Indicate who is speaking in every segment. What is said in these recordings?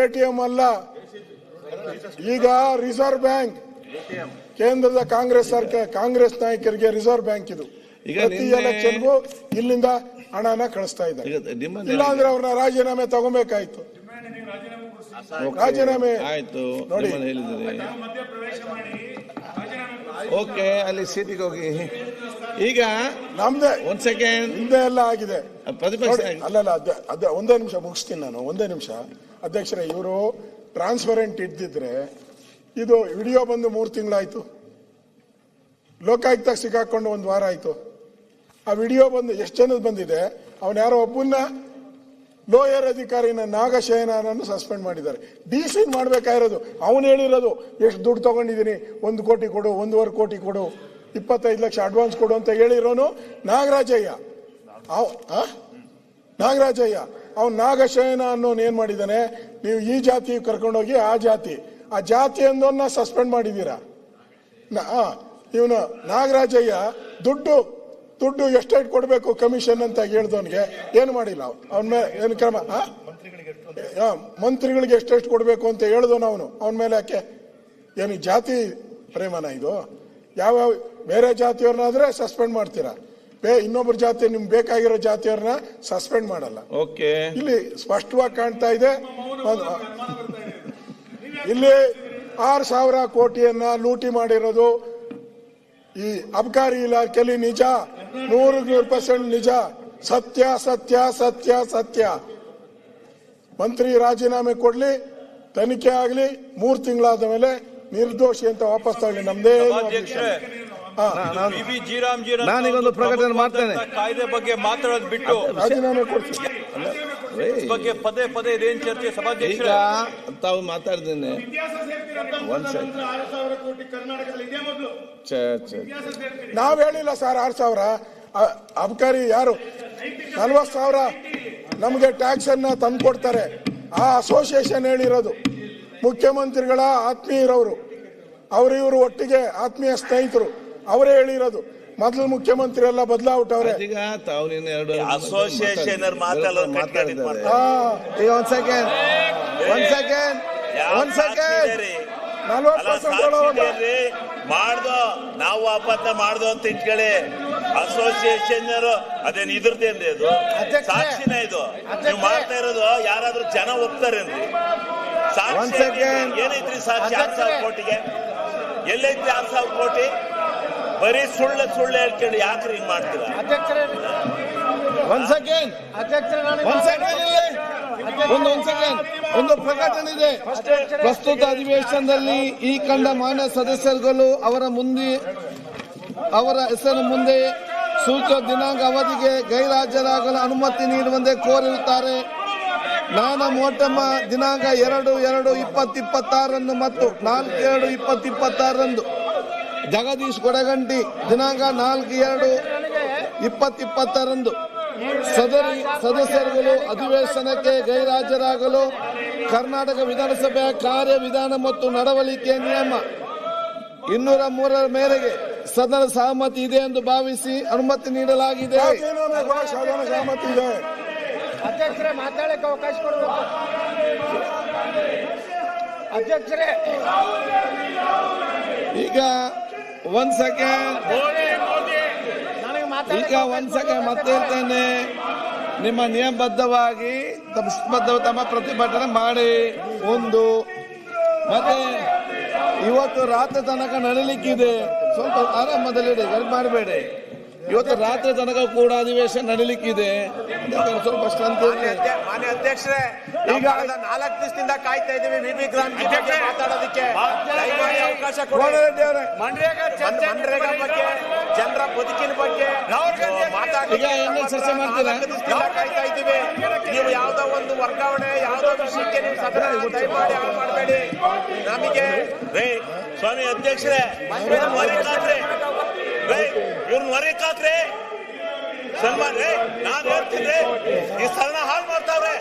Speaker 1: ATM ಅಲ್ಲ. ಈಗ reserve bank. ಕೇಂದ್ರದ ಕಾಂಗ್ರೆಸ್ ಸರ್ಕಾರ ಕಾಂಗ್ರೆಸ್ ನಾಯಕರಿಗೆ ರಿಸರ್ವ್ ಬ್ಯಾಂಕ್ ಇದು.
Speaker 2: ಈಗ
Speaker 1: ಪ್ರತಿ ಎಲೆಕ್ಷನ್ಗೂ ಇಲ್ಲಿಂದ ಹಣನ ಕಳಿಸ್ತಾ ಇದ್ದಾರೆ. ಇಲ್ಲಾಂದ್ರೆ ಅವ್ರನ್ನ ರಾಜೀನಾಮೆ ತಗೊಬೇಕಾಯ್ತು. ರಾಜೀನಾಮೆ
Speaker 2: ಆಯ್ತು
Speaker 1: ನೋಡಿ.
Speaker 2: ಓಕೆ ಅಲ್ಲಿ ಸೀಟಿಗೆ ಹೋಗಿ. ಈಗ
Speaker 1: ನಮ್ದೇ
Speaker 2: ಒಂದ್ ಸೆಕೆಂಡ್
Speaker 1: ಹಿಂದೆ ಎಲ್ಲ ಆಗಿದೆ.
Speaker 2: ಪ್ರತಿಪಕ್ಷ
Speaker 1: ನೋಡಿ, ಅಲ್ಲಲ್ಲ ಅದೇ ಅದ ಒಂದೇ ನಿಮಿಷ ಮುಗಿಸ್ತೀನಿ ನಾನು ಒಂದೇ ನಿಮಿಷ. ಅಧ್ಯಕ್ಷರೇ, ಇವರು ಟ್ರಾನ್ಸ್ಪರೆಂಟ್ ಇದ್ದಿದ್ರೆ ಇದು ವಿಡಿಯೋ ಬಂದು ಮೂರು ತಿಂಗಳಾಯ್ತು. ಲೋಕಾಯುಕ್ತ ಸಿಕ್ಕಾಕೊಂಡು ಒಂದು ವಾರ ಆಯ್ತು. ಆ ವಿಡಿಯೋ ಬಂದು ಎಷ್ಟು ಜನದ ಬಂದಿದೆ, ಅವನ ಯಾರೋ ಒಬ್ಬನ್ನ ಲೋಯರ್ ಅಧಿಕಾರಿನ ನಾಗಶಯನನ್ನು ಸಸ್ಪೆಂಡ್ ಮಾಡಿದ್ದಾರೆ. ಡಿ ಸಿ ಮಾಡಬೇಕಾಗಿರೋದು ಅವನು ಹೇಳಿರೋದು, ಎಷ್ಟು ದುಡ್ಡು ತಗೊಂಡಿದ್ದೀನಿ ಒಂದು ಕೋಟಿ ಕೊಡು, ಒಂದೂವರೆ ಕೋಟಿ ಕೊಡು, ಇಪ್ಪತ್ತೈದು ಲಕ್ಷ ಅಡ್ವಾನ್ಸ್ ಕೊಡು ಅಂತ ಹೇಳಿರೋನು ನಾಗರಾಜಯ್ಯ? ನಾಗರಾಜಯ್ಯ. ಅವ್ನು ನಾಗಶಯನ ಅನ್ನೋನು ಏನ್ ಮಾಡಿದಾನೆ ನೀವು ಈ ಜಾತಿ ಕರ್ಕೊಂಡೋಗಿ ಆ ಜಾತಿ. ಆ ಜಾತಿ ಅಂದೋನ್ನ ಸಸ್ಪೆಂಡ್ ಮಾಡಿದ್ದೀರಾ ಇವನು ನಾಗರಾಜಯ್ಯ ದುಡ್ಡು ದುಡ್ಡು ಎಷ್ಟೈಟ್ ಕೊಡಬೇಕು ಕಮಿಷನ್ ಅಂತ ಹೇಳ್ದವನಿಗೆ. ಏನು ಮಾಡಿಲ್ಲ ಅವನ? ಮೇಲೆ ಏನು ಕ್ರಮ ಮಂತ್ರಿಗಳಿಗೆ ಎಷ್ಟೆಷ್ಟು ಕೊಡಬೇಕು ಅಂತ ಹೇಳ್ದವನು ಅವನು. ಅವನ ಮೇಲೆ ಯಾಕೆ? ಏನು ಜಾತಿ ಪ್ರೇಮನ ಇದು? ಯಾವ, ಬೇರೆ ಜಾತಿಯವ್ರನ್ನಾದ್ರೆ ಸಸ್ಪೆಂಡ್ ಮಾಡ್ತೀರಾ? ಬೇ ಇನ್ನೊಬ್ಬರ ಜಾತಿ ನಿಮ್ಗೆ ಬೇಕಾಗಿರೋ ಜಾತಿಯವ್ರನ್ನ ಸಸ್ಪೆಂಡ್ ಮಾಡಲ್ಲ.
Speaker 2: ಓಕೆ
Speaker 1: ಇಲ್ಲಿ ಸ್ಪಷ್ಟವಾಗಿ ಕಾಣ್ತಾ ಇದೆ. ಇಲ್ಲಿ ಆರು ಸಾವಿರ ಕೋಟಿಯನ್ನ ಲೂಟಿ ಮಾಡಿರೋದು ಈ ಅಬಕಾರಿ ಇಲಾಖೆಯಲ್ಲಿ ನಿಜ. ನೂರು ನೂರು ಪರ್ಸೆಂಟ್ ನಿಜ. ಸತ್ಯ ಸತ್ಯ ಸತ್ಯ ಸತ್ಯ. ಮಂತ್ರಿ ರಾಜೀನಾಮೆ ಕೊಡ್ಲಿ ತನಿಖೆ ಆಗ್ಲಿ ಮೂರು ತಿಂಗಳಾದ ಮೇಲೆ ನಿರ್ದೋಷಿ ಅಂತ ವಾಪಸ್ ತಗೊಳ್ಳಿ ನಮ್ದೇ
Speaker 2: ನಾನೀಗೊಂದು ಪ್ರಕಟಣೆ ಮಾಡ್ತೇನೆ.
Speaker 3: ಕಾಯ್ದೆ ಬಗ್ಗೆ ಮಾತಾಡೋದು ಬಿಟ್ಟು ಬಗ್ಗೆ ಪದೇ ಪದೇ ಇದೇನು ಚರ್ಚೆ ಸಭಾಧ್ಯಕ್ಷ
Speaker 2: ತಾವು ಮಾತಾಡ್ದೇನೆ. ಛೆ.
Speaker 1: ನಾವ್ ಹೇಳಿಲ್ಲ ಸರ್ ಆರು ಸಾವಿರ. ಅಬಕಾರಿ ಯಾರು? ನಲ್ವತ್ ಸಾವಿರ ನಮಗೆ ಟ್ಯಾಕ್ಸ್ ಅನ್ನ ತಂದ್ಕೊಡ್ತಾರೆ. ಆ ಅಸೋಸಿಯೇಷನ್ ಹೇಳಿರೋದು. ಮುಖ್ಯಮಂತ್ರಿಗಳ ಆತ್ಮೀಯರವರು. ಅವರಿವರು ಇವರು ಒಟ್ಟಿಗೆ ಆತ್ಮೀಯ ಸ್ನೇಹಿತರು. ಅವರೇ ಹೇಳಿರೋದು. ಮೊದಲು ಮುಖ್ಯಮಂತ್ರಿ ಎಲ್ಲ ಬದಲಾವಟ್ಟವ್ರೆ
Speaker 2: ಈಗ ತಾವು ನಿನ್ನ ಎರಡು
Speaker 4: ಅಸೋಸಿಯೇಷನ್ ಅವ್ರು
Speaker 2: ಈಗ ಒಂದ್ ಸೆಕೆಂಡ್ ಒಂದ್ ಸೆಕೆಂಡ್ ಒಂದ್ ಸೆಕೆಂಡ್
Speaker 1: ನಲ್ವತ್
Speaker 4: ಅಲ್ಲ
Speaker 1: ಪರ್ಸೆಂಟ್
Speaker 4: ಮಾಡ್ದೋ ನಾವು ಅಪತ್ತ ಮಾಡ್ದೋ ಅಂತ ಇಟ್ಕೊಳ್ಳಿ. ಅಸೋಸಿಯೇಷನ್ ಅದೇನ್ ಇದ್ರದ್ದೇನ್ರಿ ಅದು? ಸಾಕ್ಷಿನ ಇದು. ನೀವು ಮಾಡ್ತಾ ಇರೋದು ಯಾರಾದ್ರೂ ಜನ ಒಪ್ತಾರೇನ್ರಿ ಸಾಕ್ಷಿ. ಏನೈತ್ರಿ ಸಾಕ್ಷಿ? ಆರ್ ಸಾವಿರ ಕೋಟಿಗೆ. ಎಲ್ಲೈತ್ರಿ ಆರ್ ಸಾವಿರ ಕೋಟಿ? ಬರೀ ಸುಳ್ಳು ಸುಳ್ಳು ಹೇಳ್ಕೊಂಡು ಯಾಕ್ರಿ ಹಿಂಗ್ ಮಾಡ್ತೀರಾ?
Speaker 2: ಒಂದ್ ಸೆಕೆಂಡ್ ಒಂದ್ ಸೆಕೆಂಡ್ ಇಲ್ಲಿ ಒಂದು ಒಂದ್ ಸೆಕೆಂಡ್ ಒಂದು ಪ್ರಕಟಣೆ ಇದೆ. ಪ್ರಸ್ತುತ ಅಧಿವೇಶನದಲ್ಲಿ ಈ ಕಂಡ ಮಾನ್ಯ ಸದಸ್ಯರುಗಳು ಅವರ ಮುಂದೆ ಅವರ ಹೆಸರು ಮುಂದೆ ಸೂಚ ದಿನಾಂಕ ಅವಧಿಗೆ ಗೈರಾಜರಾಗಲು ಅನುಮತಿ ನೀಡುವಂತೆ ಕೋರಿರುತ್ತಾರೆ. ನಾನ ಮೋಟಮ್ಮ ದಿನಾಂಕ ಎರಡು ಎರಡು ಇಪ್ಪತ್ತಿಪ್ಪತ್ತಾರರಂದು ಮತ್ತು ನಾಲ್ಕು ಎರಡು ಇಪ್ಪತ್ತಿಪ್ಪತ್ತಾರರಂದು ಜಗದೀಶ್ ಕೊಡಗಂಟಿ ದಿನಾಂಕ ನಾಲ್ಕು ಎರಡು ಇಪ್ಪತ್ತಿಪ್ಪತ್ತರಂದು. ಸದರಿ ಸದಸ್ಯರುಗಳು ಅಧಿವೇಶನಕ್ಕೆ ಗೈರಾಜರಾಗಲು ಕರ್ನಾಟಕ ವಿಧಾನಸಭೆಯ ಕಾರ್ಯವಿಧಾನ ಮತ್ತು ನಡವಳಿಕೆ ನಿಯಮ ಇನ್ನೂರ ಮೂರರ ಮೇರೆಗೆ ಸದನ ಸಹಮತಿ ಇದೆ ಎಂದು ಭಾವಿಸಿ ಅನುಮತಿ ನೀಡಲಾಗಿದೆ. ಈಗ ಒಂದ್ ಸೆಕೆಂಡ್
Speaker 5: ನನಗೆ
Speaker 2: ಈಗ ಒಂದ್ ಸೆಕೆಂಡ್ ಮತ್ತೆ ಹೇಳ್ತೇನೆ ನಿಮ್ಮ ನಿಯಮಬದ್ಧವಾಗಿ ತಮ್ಮ ತಮ್ಮ ಪ್ರತಿಭಟನೆ ಮಾಡಿ. ಒಂದು. ಮತ್ತೆ ಇವತ್ತು ರಾತ್ರಿ ತನಕ ನಡೀಲಿಕ್ಕಿದೆ. ಸ್ವಲ್ಪ ಆರಾಮದಲ್ಲಿ ಗಡಿ ಮಾಡಬೇಡಿ. ಇವತ್ತು ರಾತ್ರಿ ತನಕ ಕೂಡ ಅಧಿವೇಶನ ನಡೀಲಿಕ್ಕಿದೆ. ಸ್ವಲ್ಪ.
Speaker 6: ಮಾನ್ಯ ಅಧ್ಯಕ್ಷರೇ
Speaker 2: ಈಗ-
Speaker 6: ನಾಲ್ಕು ದಿವಸದಿಂದ ಕಾಯ್ತಾ ಇದ್ದೀವಿ. ಮಾತಾಡೋದಕ್ಕೆ. ಅವಕಾಶ ಮನ್ರೇಗಾ ಮನ್ರೇಗಾ ಬಗ್ಗೆ ಜನರ ಬದುಕಿನ ಬಗ್ಗೆ ಮಾತಾಡಿ.
Speaker 2: ಈಗ ಏನು ಚರ್ಚೆ ಮಾಡ್ತೀರಾ?
Speaker 6: ಕಾಯ್ತಾ ಇದ್ದೀವಿ. ನೀವು ಯಾವ್ದೋ ಒಂದು ವರ್ಗಾವಣೆ ಯಾವ್ದೋ ವಿಷಯಕ್ಕೆ ನೀವು ಸದನ ದಯಮಾಡಿ ಹಾಳು ಮಾಡಬೇಡಿ. ನಮಗೆ
Speaker 4: ರೇ ಸ್ವಾಮಿ ಅಧ್ಯಕ್ಷರೇ ಮರಿ ಕಾತ್ರೆ ರೇ ಇವ್ರನ್ನ ಹೊರಗೆ ಕಾತ್ರೆ ಸನ್ಮಾನ್ ರೇ ನಾನ್ ಹೇಳ್ತೀನಿ ಈ ಸದನ ಹಾಳು ಮಾಡ್ತಾವ್ರೆ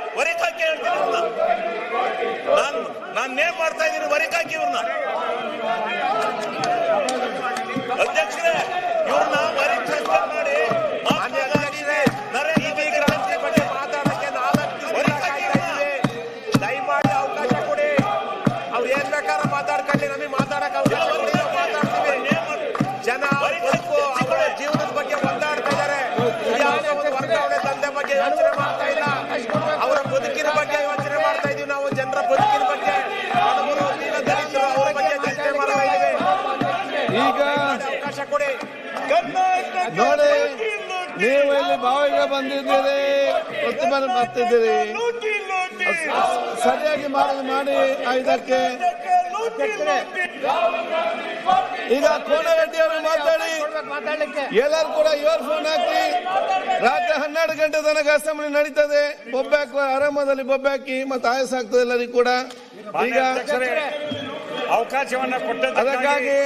Speaker 4: ಹಾಕಿ ಹೇಳ್ತೀನಿ ನಾನು ನಾನು ನೇಮ್ ಮಾಡ್ತಾ ಇದ್ದೀನಿ ವರಿಕಾಕಿ ಹಾಕಿ ಇವ್ರನ್ನ? ಅಧ್ಯಕ್ಷರೇ ಇವ್ರನ್ನ
Speaker 2: ನೋಡಿ ನೀವು ಇಲ್ಲಿ ಬಾವಿಗೆ ಬಂದಿದ್ದೀರಿ ಪ್ರತಿಭಟನೆ ಬರ್ತಿದ್ದೀರಿ ಸರಿಯಾಗಿ ಮಾಡಿ ಮಾಡಿ ಇದಕ್ಕೆ. ಈಗ ಕೋನರೆಡ್ಡಿ ಅವರು ಮಾತಾಡಿ ಎಲ್ಲರೂ ಕೂಡ ಇವರ್ ಫೋನ್ ಹಾಕಿ ರಾತ್ರಿ ಹನ್ನೆರಡು ಗಂಟೆ ತನಕ ಅಸೆಂಬ್ಲಿ ನಡೀತದೆ. ಬೊಬ್ಬೆ ಹಾಕುವ ಆರಾಮದಲ್ಲಿ ಬೊಬ್ಬೆ ಹಾಕಿ ಮತ್ತೆ ಆಯಸ್ ಆಗ್ತದೆ ಎಲ್ಲರಿಗೂ ಕೂಡ. ಈಗ
Speaker 7: ಅವಕಾಶವನ್ನ ಕೊಟ್ಟ
Speaker 2: ಅದಕ್ಕಾಗಿ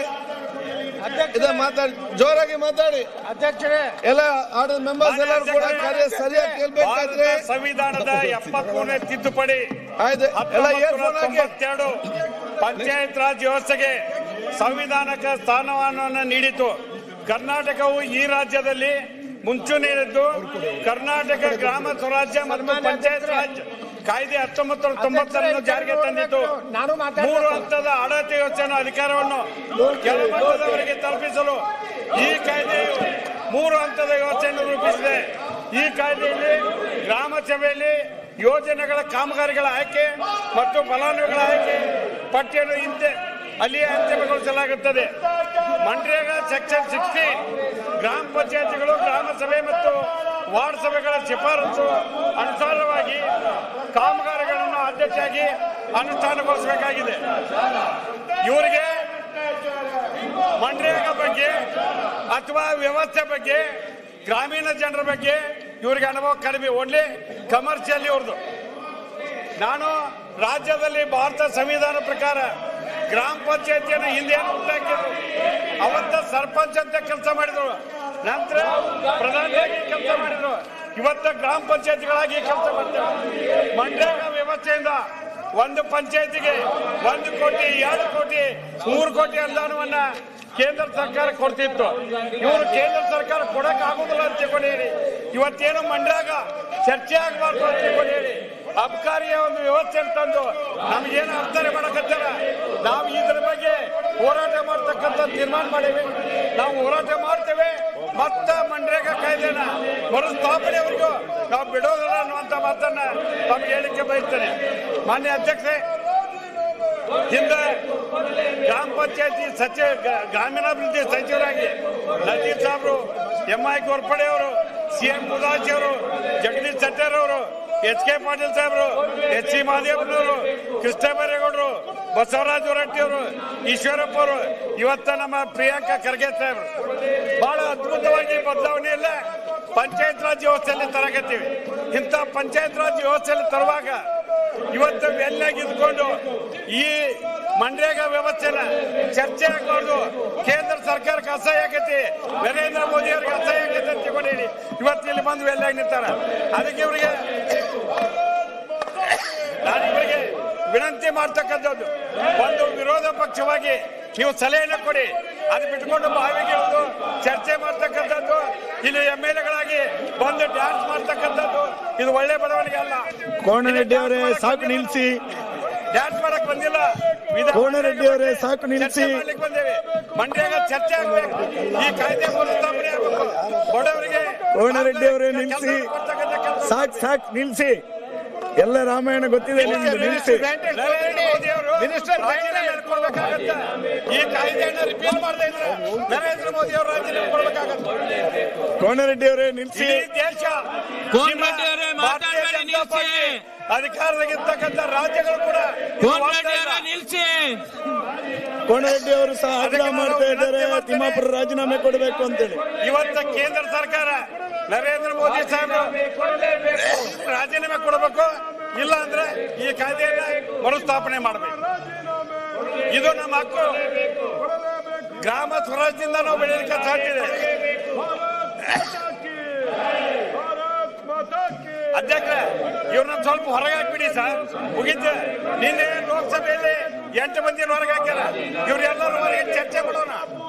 Speaker 2: ಇದ ಮಾತಾಡಿ ಜೋರಾಗಿ ಮಾತಾಡಿ.
Speaker 5: ಅಧ್ಯಕ್ಷರೇ.
Speaker 2: ಎಲ್ಲ ಆರ್ಡರ್ ಮೆಂಬರ್ಸ್ ಎಲ್ಲರೂ ಕೂಡ ಕಾರ್ಯ ಸರಿಯಾಗಿ ಕೇಳ್ಬೇಕಾದ್ರೆ
Speaker 7: ಸಂವಿಧಾನದ ಎಪ್ಪತ್ಮೂರನೇ ತಿದ್ದುಪಡಿ
Speaker 2: ಆಯ್ತು ಎಲ್ಲ ಇಯರ್ ಫೋನ್ ಹಾಕಿ.
Speaker 7: ತೊಂಬತ್ತೆರಡು ಪಂಚಾಯತ್ ರಾಜ್ ವ್ಯವಸ್ಥೆಗೆ ಸಂವಿಧಾನಕ ಸ್ಥಾನಮಾನವನ್ನು ನೀಡಿತು. ಕರ್ನಾಟಕವು ಈ ರಾಜ್ಯದಲ್ಲಿ ಮುಂಚೂಣಿಯಲ್ಲಿದ್ದು ಕರ್ನಾಟಕ ಗ್ರಾಮ ಸ್ವರಾಜ್ಯ ಮತ್ತು ಪಂಚಾಯತ್ ರಾಜ್ ಕಾಯ್ದೆ ಹತ್ತೊಂಬತ್ತು ತೊಂಬತ್ತರನ್ನು ಜಾರಿಗೆ
Speaker 5: ತಂದಿತ್ತು
Speaker 7: ಮೂರು ಹಂತದ ಆಡಳಿತ ಯೋಜನೆ ಅಧಿಕಾರವನ್ನು ಕೆಲವರಿಗೆ ತಲುಪಿಸಲು ಈ ಕಾಯ್ದೆಯು ಮೂರು ಹಂತದ ಯೋಜನೆ ರೂಪಿಸಿದೆ. ಈ ಕಾಯ್ದೆಯಲ್ಲಿ ಗ್ರಾಮ ಸಭೆಯಲ್ಲಿ ಯೋಜನೆಗಳ ಕಾಮಗಾರಿಗಳ ಆಯ್ಕೆ ಮತ್ತು ಫಲಾನುಭವಿಗಳ ಆಯ್ಕೆ ಪಟ್ಟಿಯನ್ನು ಹಿಂದೆ ಅಲ್ಲಿಯೇ ಅಂತಿಮಗೊಳಿಸಲಾಗುತ್ತದೆ. ಮನ್ರೇಗಾ ಸೆಕ್ಷನ್ ಸಿಕ್ಸ್ಟಿ ಗ್ರಾಮ ಪಂಚಾಯತಿಗಳು ಗ್ರಾಮ ಸಭೆ ಮತ್ತು ವಾರ್ಡ್ ಸಭೆಗಳ ಶಿಫಾರಸು ಅನುಸಾರವಾಗಿ ಕಾಮಗಾರಿಗಳನ್ನು ಆದ್ಯತೆಯಾಗಿ ಅನುಷ್ಠಾನಗೊಳಿಸಬೇಕಾಗಿದೆ. ಇವರಿಗೆ ಮನ್ರೇಗಾ ಬಗ್ಗೆ ಅಥವಾ ವ್ಯವಸ್ಥೆ ಬಗ್ಗೆ, ಗ್ರಾಮೀಣ ಜನರ ಬಗ್ಗೆ ಇವರಿಗೆ ಅನುಭವ ಕಡಿಮೆ. ಓನ್ಲಿ ಕಮರ್ಷಿಯಲ್ ಇವ್ರದ್ದು ನಾನು ರಾಜ್ಯದಲ್ಲಿ ಭಾರತ ಸಂವಿಧಾನ ಪ್ರಕಾರ ಗ್ರಾಮ ಪಂಚಾಯತಿಯನ್ನು ಹಿಂದೆ ಅವತ್ತ ಸರ್ಪಂಚ್ ಅಂತ ಕೆಲಸ ಮಾಡಿದ್ರು. ನಂತರ ಪ್ರಧಾನಿಯಾಗಿ ಕೆಲಸ ಮಾಡಿದ್ರು. ಇವತ್ತು ಗ್ರಾಮ ಪಂಚಾಯತ್ಗಳಾಗಿ ಕೆಲಸ ಮಾಡ್ತೇವೆ. ಮಂಡ್ಯಾಗ ವ್ಯವಸ್ಥೆಯಿಂದ ಒಂದು ಪಂಚಾಯತಿಗೆ ಒಂದು ಕೋಟಿ, ಎರಡು ಕೋಟಿ, ಮೂರು ಕೋಟಿ ಅನುದಾನವನ್ನ ಕೇಂದ್ರ ಸರ್ಕಾರ ಕೊಡ್ತಿತ್ತು. ಇವರು ಕೇಂದ್ರ ಸರ್ಕಾರ ಕೊಡಕ್ ಆಗುದಿಲ್ಲ ಅಂತ ತಿಳ್ಕೊಂಡಿರಿ ಇವತ್ತೇನು ಮಂಡ್ಯಾಗ ಚರ್ಚೆ ಆಗಬಾರ್ದು ಅಂತ ತಿಳ್ಕೊಂಡಿರಿ ಅಬಕಾರಿಯ ಒಂದು ವ್ಯವಸ್ಥೆ ತಂದು ನಮಗೇನು ಅರ್ಥನೆ ಮಾಡಕತ್ತಾರ? ನಾವು ಇದ್ರ ಬಗ್ಗೆ ಹೋರಾಟ ಮಾಡ್ತಕ್ಕಂಥ ತೀರ್ಮಾನ ಮಾಡೇವಿ. ನಾವು ಹೋರಾಟ ಮಾಡ್ತೇವೆ. ಮತ್ತ ಮನ್ರೇಗಾ ಕಾಯ್ದೆನ ಮರುಸ್ಥಾಪನೆವರೆಗೂ ನಾವು ಬಿಡೋದಿಲ್ಲ ಅನ್ನುವಂತ ಮಾತನ್ನ ತಮ್ಗೆ ಹೇಳಿಕೆ ಬಯಸ್ತೇನೆ. ಮಾನ್ಯ ಅಧ್ಯಕ್ಷೆ ಹಿಂದೆ ಗ್ರಾಮ ಪಂಚಾಯತಿ ಸಚಿವ ಗ್ರಾಮೀಣಾಭಿವೃದ್ಧಿ ಸಚಿವರಾಗಿ ನಜೀರ್ ಸಾಬ್ರು ಎಂಐ ಐ ಅವರು ಸಿ ಎಂ ಅವರು, ಜಗದೀಶ್ ಶೆಟ್ಟರ್ ಅವರು ಎಚ್ ಕೆ ಪಾಟೀಲ್ ಸಾಹೇಬರು, ಎಚ್ ಸಿ ಮಹದೇವನವರು ಕೃಷ್ಣಬೈರೇಗೌಡರು, ಬಸವರಾಜ ಹೊರಟ್ಟಿ ಅವರು, ಈಶ್ವರಪ್ಪ ಅವರು, ಇವತ್ತ ನಮ್ಮ ಪ್ರಿಯಾಂಕಾ ಖರ್ಗೆ ಸಾಹೇಬರು. ಬಹಳ ಅದ್ಭುತವಾಗಿ ಬದಲಾವಣೆ ಇಲ್ಲ ಪಂಚಾಯತ್ ರಾಜ್ ವ್ಯವಸ್ಥೆಯಲ್ಲಿ ತರಕತ್ತೀವಿ ಇಂಥ ಪಂಚಾಯತ್ ರಾಜ್ ವ್ಯವಸ್ಥೆಯಲ್ಲಿ ತರುವಾಗ ಇವತ್ತು ಎಲ್ಲಾಗಿ ಇದ್ಕೊಂಡು ಈ ಮನ್ರೇಗಾ ವ್ಯವಸ್ಥೆನ ಚರ್ಚೆ ಆಗ್ಬಾರ್ದು. ಕೇಂದ್ರ ಸರ್ಕಾರಕ್ಕೆ ಅಸಹ್ಯ ಆಗೈತಿ. ನರೇಂದ್ರ ಮೋದಿ ಅವ್ರಿಗೆ ಅಸಹ್ಯ ಆಗೈತಿ ಅಂತ ಇವತ್ತು ಇಲ್ಲಿ ಬಂದು ಎಲ್ಲಾಗಿ ನಿಂತಾರ. ಅದಕ್ಕೆ ಇವರಿಗೆ ವಿನಂತಿ ಮಾಡ್ತಕ್ಕಂಥದ್ದು. ಒಂದು ವಿರೋಧ ಪಕ್ಷವಾಗಿ ನೀವು ಸಲಹೆಯನ್ನು ಕೊಡಿ. ಅದು ಬಿಟ್ಕೊಂಡು ಬಾವಿಗೆ ಒಂದು ಚರ್ಚೆ ಮಾಡ್ತಕ್ಕಂಥದ್ದು ಇಲ್ಲಿ ಎಂ ಎಲ್ ಎಗಳಾಗಿ ಬಂದು ಡ್ಯಾನ್ಸ್ ಮಾಡ್ತಕ್ಕಂಥದ್ದು ಇದು ಒಳ್ಳೆ ಬರವಣಿಗೆ ಅಲ್ಲ.
Speaker 8: ಕೋಣರೆಡ್ಡಿ ಅವರೇ ಸಾಕು ನಿಲ್ಸಿ.
Speaker 7: ಡ್ಯಾನ್ಸ್ ಮಾಡಕ್ ಬಂದಿಲ್ಲ.
Speaker 8: ಕೋಣರೆಡ್ಡಿ ಅವರೇ ಸಾಕು ನಿಲ್ಸಿ.
Speaker 7: ಚರ್ಚೆ ಬಂದೇವೆ. ಮಂಡ್ಯಾಗ ಚರ್ಚೆ ಆಗ್ಬೇಕು. ಈ ಕಾಯ್ದೆ ಆಗ್ಬೇಕು. ಬಡವರಿಗೆ
Speaker 8: ಕೋಣರೆಡ್ಡಿ ಅವರೇ
Speaker 7: ಕೆಲ್ಸ
Speaker 8: ಸಾಕ್ ಸಾಕ್ ನಿಲ್ಸಿ. ಎಲ್ಲ ರಾಮಾಯಣ ಗೊತ್ತಿದೆ ನಿಮ್ದು ನಿಲ್ಸಿ
Speaker 7: ಮಿನಿಸ್ಟರ್ ಈ ಕಾಯ್ದೆಯನ್ನ ರಿಪೀಲ್ ಮಾಡದೇ ಇದ್ರೆ ನರೇಂದ್ರ ಮೋದಿ ಅವರು ರಾಜೀನಾಮೆ ಕೊಡ್ಬೇಕಾಗತ್ತೆ?
Speaker 8: ಕೋನರೆಡ್ಡಿ ಅವರೇ ನಿಲ್ಸಿ.
Speaker 7: ದೇಶ. ಅಧಿಕಾರದಾಗಿರ್ತಕ್ಕಂಥ ರಾಜ್ಯಗಳು ಕೂಡ.
Speaker 9: ನಿಲ್ಸಿ.
Speaker 8: ಕೋನರೆಡ್ಡಿ ಅವರು ಸಹ ಆಗ್ರಹ ಮಾಡ್ತಾ ಇದ್ದಾರೆ ತಿಮ್ಮಾಪುರ ರಾಜೀನಾಮೆ ಕೊಡಬೇಕು ಅಂತೇಳಿ.
Speaker 7: ಇವತ್ತ ಕೇಂದ್ರ ಸರ್ಕಾರ ನರೇಂದ್ರ ಮೋದಿ ಸಾಹೇಬರು ರಾಜೀನಾಮೆ ಕೊಡಬೇಕು, ಇಲ್ಲ ಅಂದ್ರೆ ಈ ಕಾಯ್ದೆಯನ್ನ ಮರುಸ್ಥಾಪನೆ ಮಾಡಬೇಕು. ಇದು ನಮ್ಮ ಹಕ್ಕು. ಗ್ರಾಮ ಸ್ವರಾಜ್ಯದಿಂದ ನಾವು ಬೆಳೆಯಲಿಕ್ಕೆ ಸಾಧ್ಯ ಇದೆ. ಅಧ್ಯಕ್ಷ ಇವ್ರನ್ನ ಸ್ವಲ್ಪ ಹೊರಗೆ ಹಾಕ್ಬಿಡಿ ಸರ್. ಮುಗಿದ ನಿನ್ನೆ ಲೋಕಸಭೆಯಲ್ಲಿ ಎಂಟು ಮಂದಿ ಹೊರಗೆ ಹಾಕ್ಯಾರ. ಇವ್ರೆಲ್ಲರೂ ಚರ್ಚೆ ಮಾಡೋಣ.